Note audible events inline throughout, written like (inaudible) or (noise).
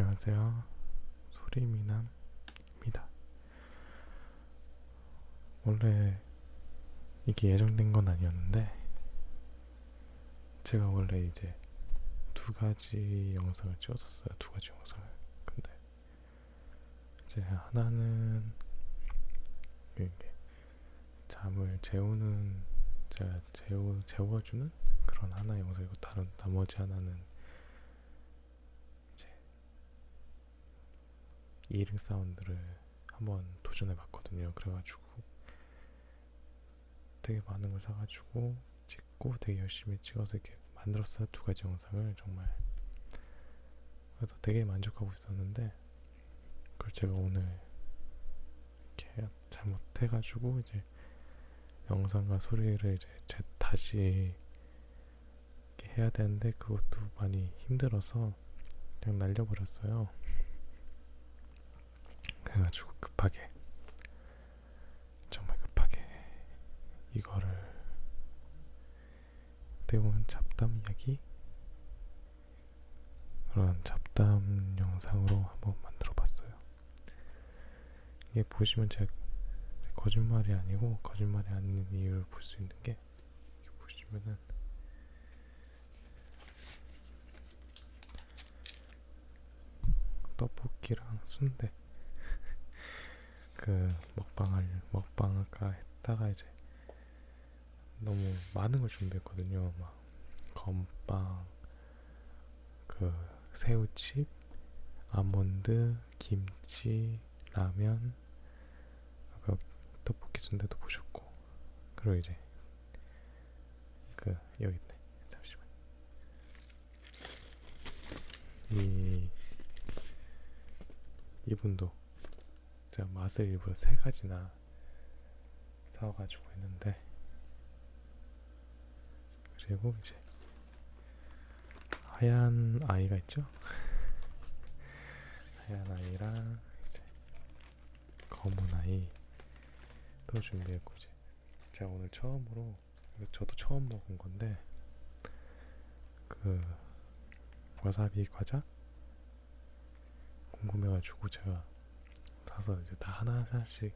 안녕하세요. 소리미남입니다. 원래 이게 예정된 건 아니었는데 제가 원래 이제 두 가지 영상을 찍었었어요. 두 가지 영상을. 근데 이제 하나는 이게 잠을 재우는 제가 재우 재워주는 그런 하나 영상이고 다른 나머지 하나는 이제 이링 사운드를 한번 도전해 봤거든요. 그래가지고 되게 많은 걸 사가지고 찍고 되게 열심히 찍어서 이렇게 만들었어요. 두 가지 영상을 정말 그래서 되게 만족하고 있었는데 그걸 제가 오늘 이렇게 잘못해가지고 이제 영상과 소리를 이제 제 다시 이렇게 해야 되는데 그것도 많이 힘들어서 그냥 날려버렸어요. 그래가지고 급하게 정말 급하게 이거를 어떻게 보면 잡담 이야기 그런 잡담 영상으로 한번 만들어봤어요. 이게 보시면 제가 거짓말이 아니고 거짓말이 아닌 이유를 볼 수 있는 게 보시면은 떡볶이랑 순대 그 먹방을 먹방 아까 했다가 이제 너무 많은 걸 준비했거든요. 막 건빵, 그 새우칩, 아몬드, 김치, 라면, 아까 떡볶이 순대도 보셨고 그리고 이제 그 여기 있네. 잠시만. 이 이분도 제가 맛을 일부러 세 가지나 사와가지고 했는데 그리고 이제 하얀 아이가 있죠? (laughs) 하얀 아이랑 이제 검은 아이 또 준비했고 이제 제가 오늘 처음으로 저도 처음 먹은 건데 그 와사비 과자? 궁금해가지고 제가 사서 이제 다 하나 하나씩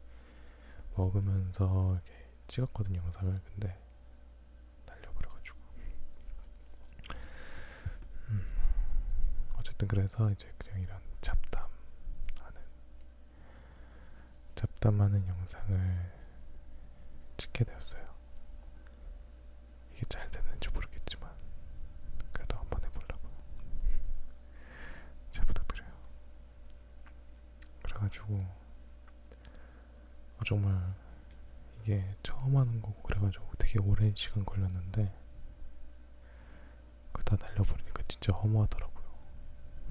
먹으면서 이렇게 찍었거든요 영상을. 근데 날려버려가지고. 음, 어쨌든 그래서 이제 그냥 이런 잡담하는 잡담하는 영상을 찍게 되었어요. 이게 잘되는지 모르겠지만 그래도 한번 해보려고요 잘 부탁드려요 그래가지고 어, 정말 이게 처음 하는 거고 그래가지고 되게 오랜 시간 걸렸는데 그거 다 날려버리니까 진짜 허무하더라고요.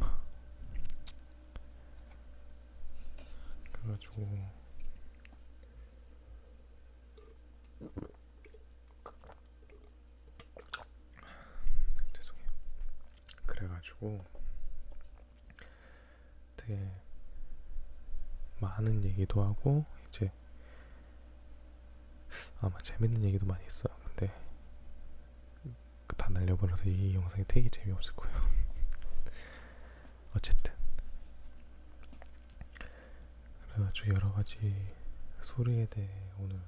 (laughs) 그래가지고 (laughs) 죄송해요. 그래가지고 되게 많은 얘기도 하고 이제 아마 재밌는 얘기도 많이 있어요. 근데 그다 날려버려서 이 영상이 되게 재미없을 거예요. (laughs) 어쨌든 그래가지고 여러 가지 소리에 대해 오늘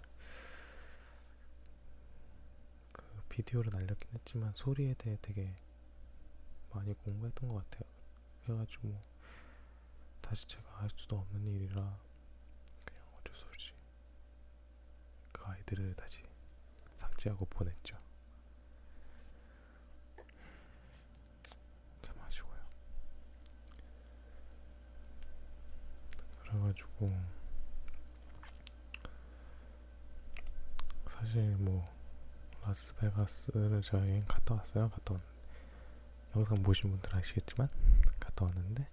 그 비디오를 날렸긴 했지만 소리에 대해 되게 많이 공부했던 것 같아요. 그래가지고 뭐 다시 제가 할 수도 없는 일이라 그냥 어쩔 수 없이 그 아이들을 다시 삭제하고 보냈죠. 참 아쉬워요. 그래가지고 사실 뭐 라스베가스를 제가 여행 갔다 왔어요. 갔다 왔 영상 보신 분들 아시겠지만 갔다 왔는데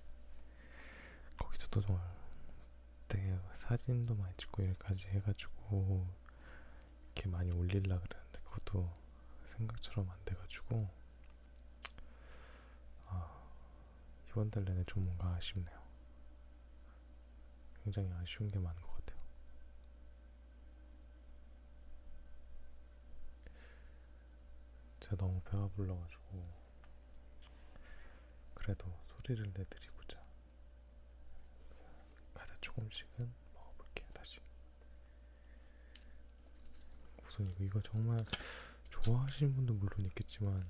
거기서도 정말 되게 사진도 많이 찍고 여기까지 해가지고 이렇게 많이 올릴라 그랬는데 그것도 생각처럼 안 돼가지고 아 이번 달 내내 좀 뭔가 아쉽네요. 굉장히 아쉬운 게 많은 것 같아요. 제가 너무 배가 불러가지고 그래도 소리를 내드리고자 조금씩은 먹어볼게요 다시 우선 이거, 정말 좋아하시는 분도 물론 있겠지만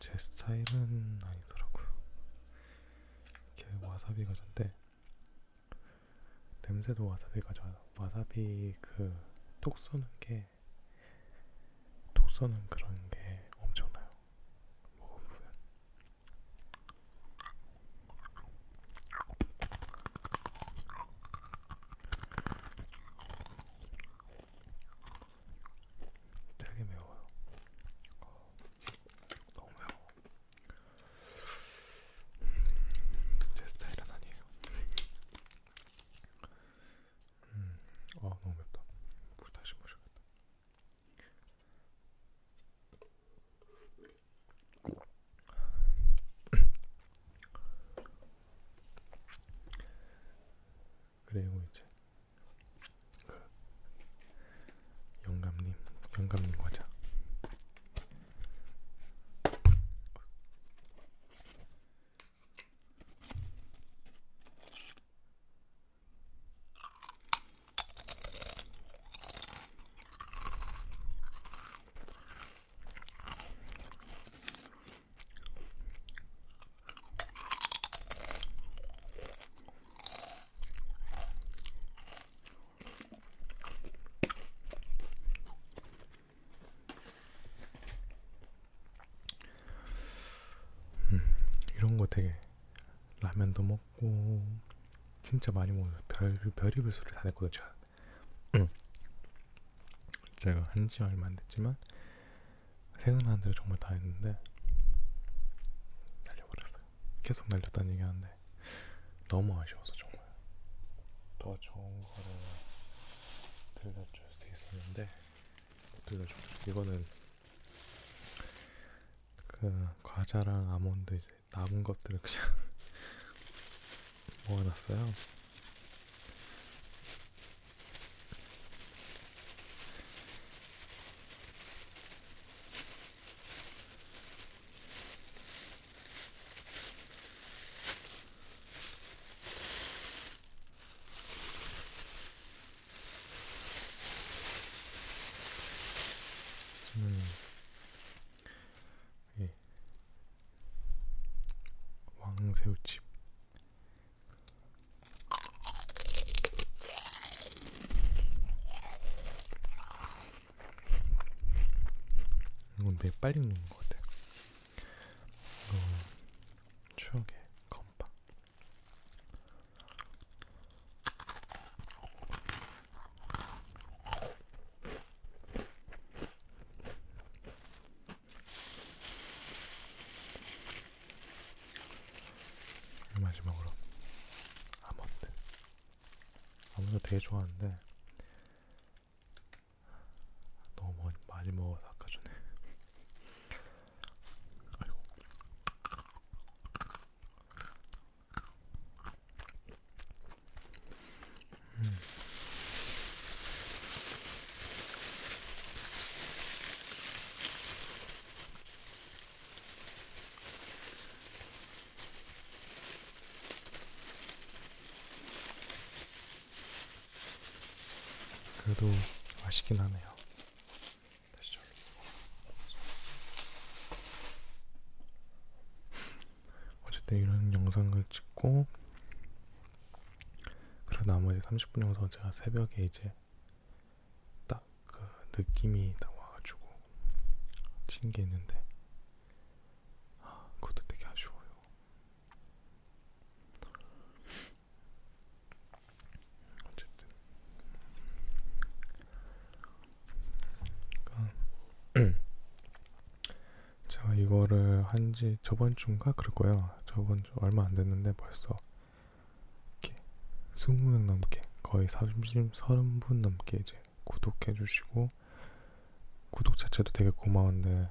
제 스타일은 아니더라고요. 이게 와사비 과자인데 냄새도 와사비 과자 와사비 그 톡 쏘는 게 톡 쏘는 그런 게 엄청나요 먹어보면 되게 매워요 어, 너무 매워 제 스타일은 아니에요 음, 어 너무 맵다 물 다시 마셔야겠다 그리고 이제 그 영감님 영감님 과자 이런 거 되게 라면도 먹고 진짜 많이 먹어서 별 별의별 소리 다 냈거든요. 제가. 응. (clears throat) 제가 한 지 얼마 안 됐지만 생각나는 대로 정말 다 했는데 날려버렸어요. 계속 날렸다는 얘기 하는데 너무 아쉬워서 정말 더 좋은 거를 들려줄 수 있었는데 못 들려줘. 이거는 그 과자랑 아몬드 이제 남은 것들을 그냥 (laughs) 모아놨어요. 왕새우칩 되게 빨리 녹는 것 같아요. 이거 추억의 건빵. 마지막으로 아몬드. 아몬드 되게 좋아하는데 너무 많이, 많이 먹어서 아까 전에. 아이고. 음. 그래도 맛있긴 하네요. 어쨌든 이런 영상을 찍고 그래서 나머지 30분 영상 제가 새벽에 이제 딱 그 느낌이 딱 와가지고 친 게 있는데 아 그것도 되게 아쉬워요. 어쨌든 그러니까 제가 이거를 한 지 저번 주인가 그럴 거예요. 저번 주 얼마 안 됐는데 벌써 이렇게 20명 넘게 거의 30, 30분 넘게 이제 구독해 주시고 구독 자체도 되게 고마운데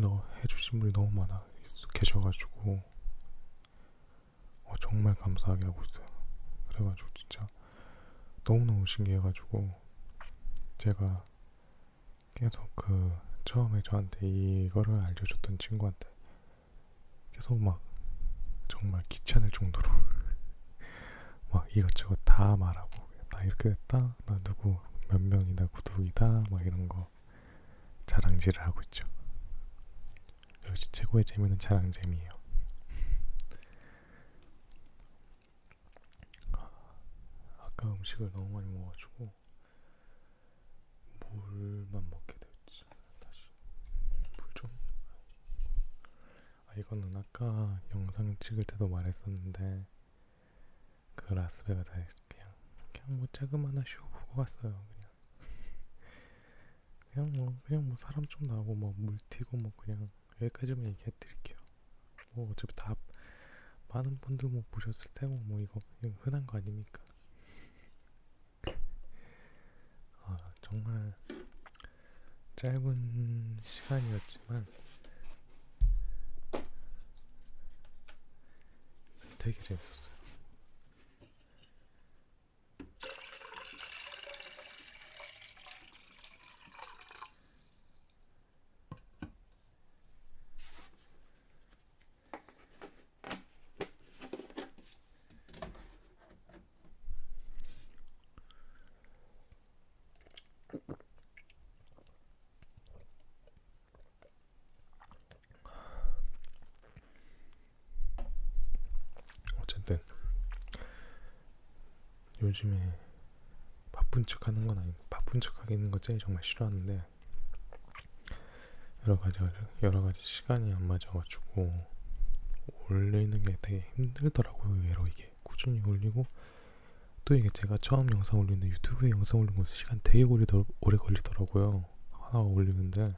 넣어 해주신 분이 너무 많아 계셔가지고 어, 정말 감사하게 하고 있어요. 그래가지고 진짜 너무너무 신기해가지고 제가 계속 그 처음에 저한테 이거를 알려줬던 친구한테 계속 막 정말 귀찮을 정도로 (laughs) 막 이것저것 다 말하고 나 이렇게 됐다 나 누구 몇 명이다 구독이다 막 이런 거 자랑질을 하고 있죠. 역시 최고의 재미는 자랑재미예요. 아까 음식을 너무 많이 먹어가지고 물만 먹게 됐지 다시 물좀 아 이거는 아까 영상 찍을 때도 말했었는데 그 라스베가스에 그냥 그냥 뭐 자그마한 쇼 보고 갔어요 그냥. 그냥 뭐 그냥 뭐 사람 좀 나오고 뭐 물 튀고 뭐 그냥 여기까지만 얘기해 드릴게요. 뭐 어차피 다 많은 분들 뭐 보셨을 테고 뭐 이거 그냥 흔한 거 아닙니까? 아 정말 짧은 시간이었지만 되게 재밌었어요. 어쨌든 요즘에 바쁜 척 하는 건 아니고 바쁜 척하는 거 제일 정말 싫어하는데 여러 가지 여러 가지 시간이 안 맞아가지고 올리는 게 되게 힘들더라고요. 의외로 이게 꾸준히 올리고 또 이게 제가 처음 영상 올리는데 유튜브에 영상 올리는 거 시간 되게 오래, 오래 걸리더라고요. 하나 올리는데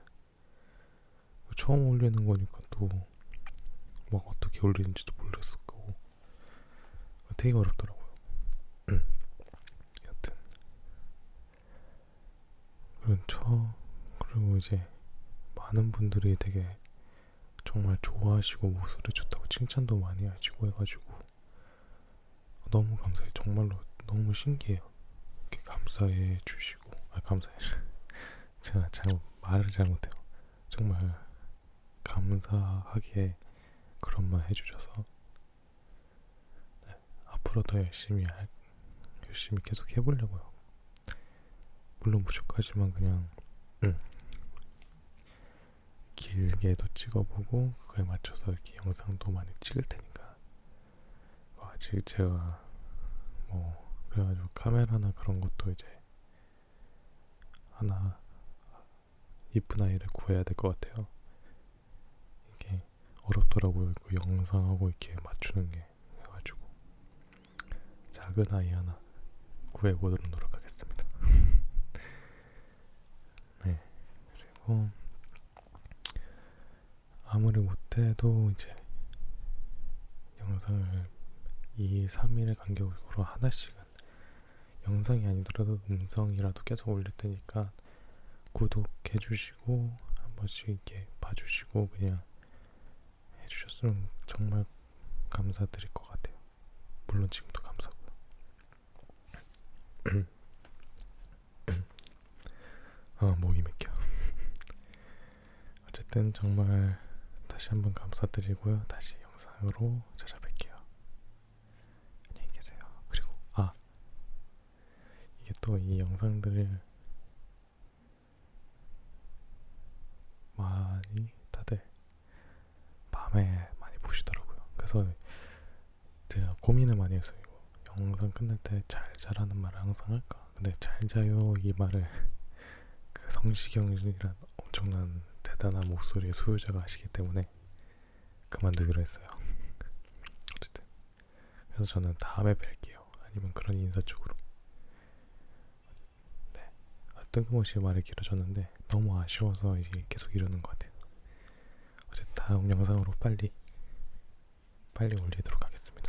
처음 올리는 거니까 또 막 어떻게 올리는지도 모르겠을 거고 되게 어렵더라고요. 여튼 저 그리고 이제 많은 분들이 되게 정말 좋아하시고 목소리 좋다고 칭찬도 많이 하시고 해가지고 너무 감사해요. 정말로 너무 신기해요. 이렇게 감사해 주시고 아 감사해 (laughs) 제가 잘못 말을 잘못해요. 정말 감사하게 그런 말 해주셔서 네, 앞으로 더 열심히 할, 열심히 계속 해보려고요. 물론 부족하지만 그냥 음, 길게도 찍어보고 그거에 맞춰서 이렇게 영상도 많이 찍을 테니까 어, 아직 제가 뭐 그래가지고 카메라나 그런 것도 이제 하나 이쁜 아이를 구해야 될 것 같아요. 이게 어렵더라고요. 그 영상하고 이렇게 맞추는 게 해가지고 작은 아이 하나 구해보도록 노력하겠습니다. 네 그리고 아무리 못해도 이제 영상을 2, 3일의 간격으로 하나씩은 영상이 아니더라도 음성이라도 계속 올릴 테니까 구독해 주시고 한 번씩 이렇게 봐주시고 그냥 해주셨으면 정말 감사드릴 것 같아요. 물론 지금도 감사고요. 아 (clears throat) 목이 맥혀. 어쨌든 정말 다시 한번 감사드리고요. 다시 영상으로 찾아뵐게요. 안녕히 계세요. 그리고 아 이게 또 이 영상들을 많이 다들 밤에 많이 보시더라고요. 그래서 제가 고민을 많이 했어요. 이거 영상 끝날 때 잘 자라는 말을 항상 할까? 근데 잘 자요 이 말을 (laughs) 그 성시경이란 엄청난 대단한 목소리의 소유자가 하시기 때문에 그만두기로 했어요. (laughs) 어쨌든 그래서 저는 다음에 뵐게요. 아니면 그런 인사 쪽으로. 네, 아, 뜬금없이 말이 길어졌는데 너무 아쉬워서 이게 계속 이러는 것 같아요. 어쨌든 다음 영상으로 빨리 빨리 올리도록 하겠습니다.